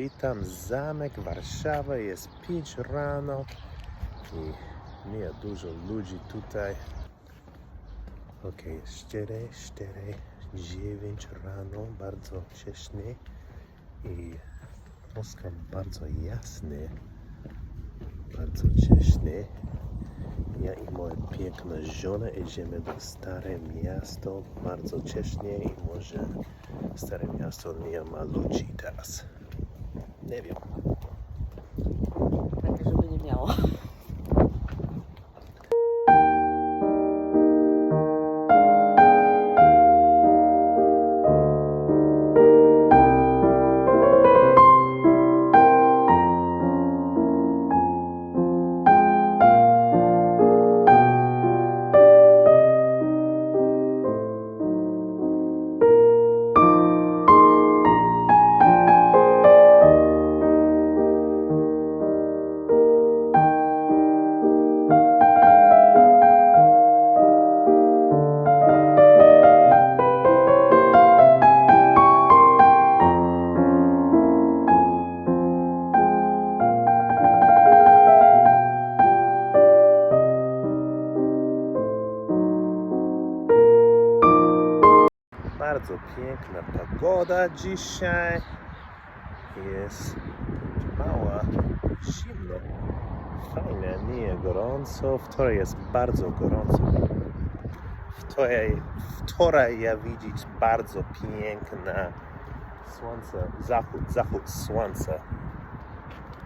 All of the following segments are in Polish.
Witam, zamek Warszawa, jest 5 rano i nie dużo ludzi tutaj. Ok, 4, 4, 9 rano, bardzo wcześnie i Moskwa bardzo jasny, bardzo wcześnie. Ja i moja piękna żona idziemy do stare miasto bardzo wcześnie i może stare miasto nie ma ludzi teraz. 那边，那你是不是被你秒了？Bardzo piękna pogoda dzisiaj. Jest mała, zimno. Fajnie, nie gorąco. Wczoraj jest bardzo gorąco. Wczoraj, wczoraj ja widzieć bardzo piękne słońce, zachód, zachód słońca.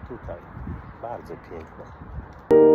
Tutaj, bardzo piękne.